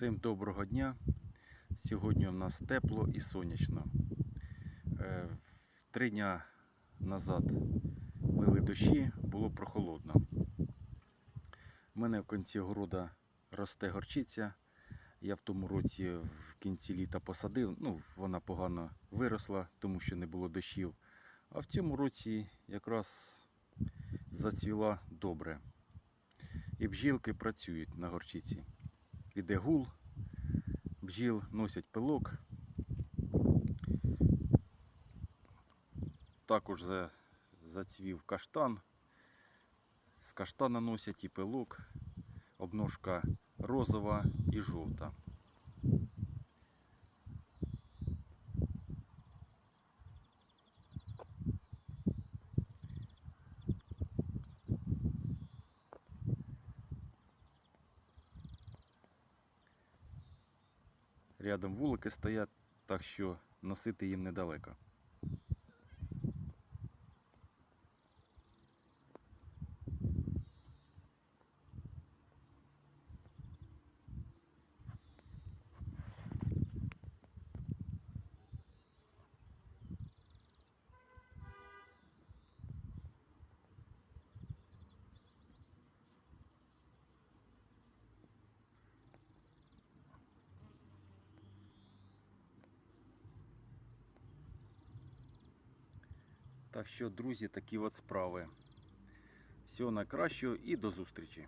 Всім доброго дня. Сьогодні у нас тепло і сонячно. Е, Три дня назад лили дощі, було прохолодно. У мене в кінці города росте горчиця. Я в тому році в кінці літа посадив. Ну, вона погано виросла, тому що не було дощів. А в цьому році якраз зацвіла добре. І бджілки працюють на горчиці. Іде гул, бджіл носять пилок. Також за- зацвів каштан. З каштана носять і пилок, обножка розова і жовта. Рядом вулики стоять, так що носити їм недалеко. Так що, друзі, такі от справи. Всього найкращого і до зустрічі!